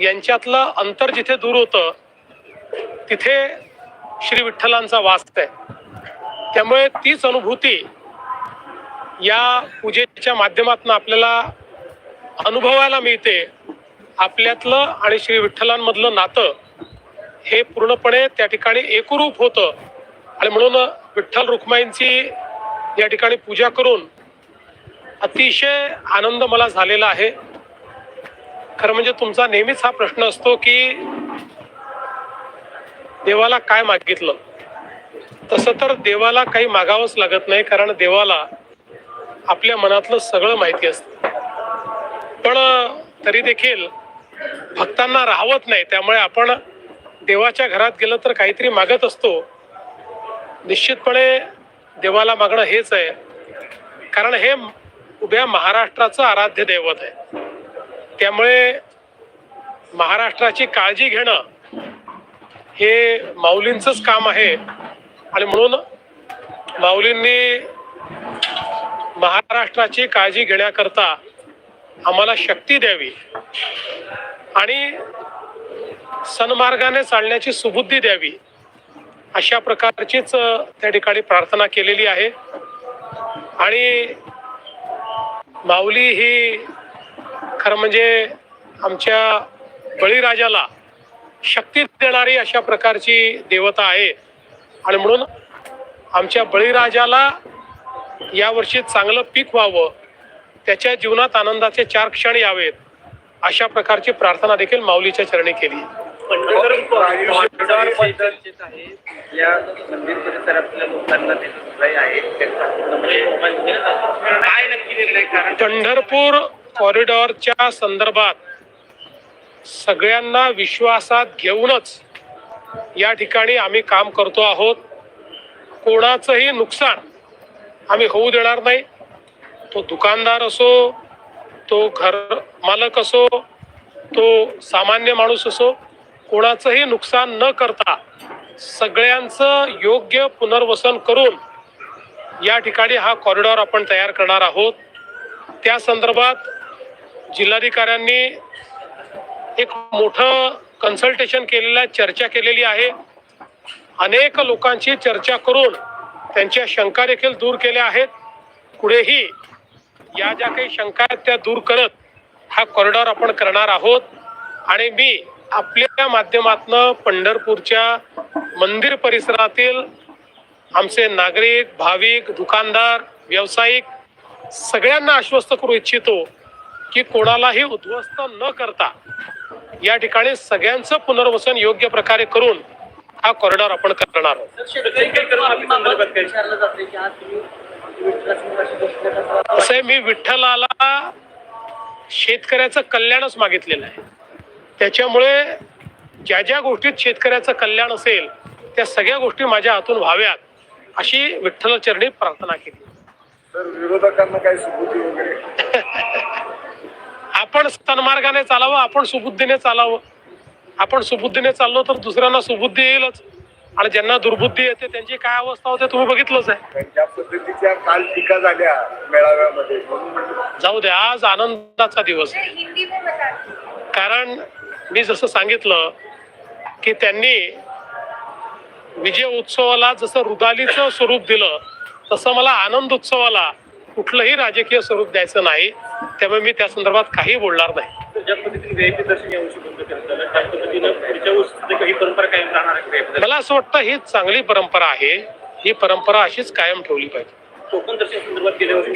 यांच्यातलं अंतर जिथे दूर होतं तिथे श्री विठ्ठलांचा वास आहे. त्यामुळे तीच अनुभूती या पूजेच्या माध्यमातून आपल्याला अनुभवायला मिळते. आपल्यातलं आणि श्री विठ्ठलांमधलं नातं हे पूर्णपणे त्या ठिकाणी एकरूप होतं. आणि म्हणून विठ्ठल रुक्माईंची या ठिकाणी पूजा करून अतिशय आनंद मला झालेला आहे. खरं म्हणजे तुमचा नेहमीच हा प्रश्न असतो की देवाला काय मागितलं? तसं तर देवाला काही मागावंच लागत नाही कारण देवाला आपल्या मनातलं सगळं माहिती असतं. पण तरी देखील भक्तांना राहवत नाही त्यामुळे आपण देवाच्या घरात गेलं तर काहीतरी मागत असतो. निश्चितपणे देवाला मागणं हेच आहे. कारण हे उभ्या महाराष्ट्राचं आराध्य दैवत आहे. त्यामुळे महाराष्ट्राची काळजी घेणं हे माऊलींचंच काम आहे. आणि म्हणून माऊलींनी महाराष्ट्राची काळजी घेण्याकरता आम्हाला शक्ती द्यावी आणि सन्मार्गाने चालण्याची सुबुद्धी द्यावी अशा प्रकारचीच त्या ठिकाणी प्रार्थना केलेली आहे. आणि माऊली ही खरं म्हणजे आमच्या बळीराजाला शक्ती देणारी अशा प्रकारची देवता आहे. आणि म्हणून आमच्या बळीराजाला यावर्षी चांगलं पीक व्हावं त्याच्या जीवनात आनंदाचे चार क्षण यावेत अशा प्रकारची प्रार्थना देखील माऊलीच्या चरणी केली. पंढरपूर कॉरिडॉरच्या संदर्भात सगळ्यांना विश्वासात घेऊनच या ठिकाणी आम्ही काम करतो आहोत. कोणाचंही नुकसान आम्ही होऊ देणार नाही. तो दुकानदार असो तो घर मालक असो तो सामान्य माणूस असो कोणाचंही नुकसान न करता सगळ्यांचं योग्य पुनर्वसन करून या ठिकाणी हा कॉरिडॉर आपण तयार करणार आहोत. त्या संदर्भात जिल्हाधिकाऱ्यांनी एक मोठं कन्सल्टेशन केलेलं आहे चर्चा केलेली आहे. अनेक लोकांची चर्चा करून त्यांच्या शंका देखील दूर केल्या आहेत. पुढेही या ज्या काही शंका आहेत त्या दूर करत हा कॉरिडॉर आपण करणार आहोत. आणि मी आपल्या माध्यमातनं पंढरपूरच्या मंदिर परिसरातील आमचे नागरिक भाविक दुकानदार व्यावसायिक सगळ्यांना आश्वस्त करू इच्छितो की कोणालाही उद्ध्वस्त न करता या ठिकाणी सगळ्यांचं पुनर्वसन योग्य प्रकारे करून हा कॉरिडॉर आपण करणार आहोत. असं मी विठ्ठलाला शेतकऱ्याचं कल्याणच मागितलेलं आहे. त्याच्यामुळे ज्या ज्या गोष्टीत शेतकऱ्याचं कल्याण असेल त्या सगळ्या गोष्टी माझ्या हातून व्हाव्यात अशी विठ्ठलचरणी प्रार्थना केली. विरोधकांना काही सुबुद्धी वगैरे? आपण सन्मार्गाने चालावं आपण सुबुद्धीने चालावं. आपण सुबुद्धीने चाललो तर दुसऱ्यांना सुबुद्धी येईलच. आणि ज्यांना दुर्बुद्धी येते त्यांची काय अवस्था होते तुम्ही बघितलंच आहे. ज्या पद्धतीच्या काल टीका झाल्या मेळाव्यामध्ये. जाऊ द्या आज आनंदाचा दिवस. कारण मी जसं सांगितलं की त्यांनी विजय उत्सवाला जसं रुदालीचं स्वरूप दिलं तसं मला आनंद उत्सवाला कुठलंही राजकीय स्वरूप द्यायचं नाही त्यामुळे मी त्या संदर्भात काही बोलणार नाही ज्या पद्धतीने. मला असं वाटतं ही चांगली परंपरा आहे ही परंपरा अशीच कायम ठेवली पाहिजे कोकण दर्शन संदर्भात गेल्या वर्षी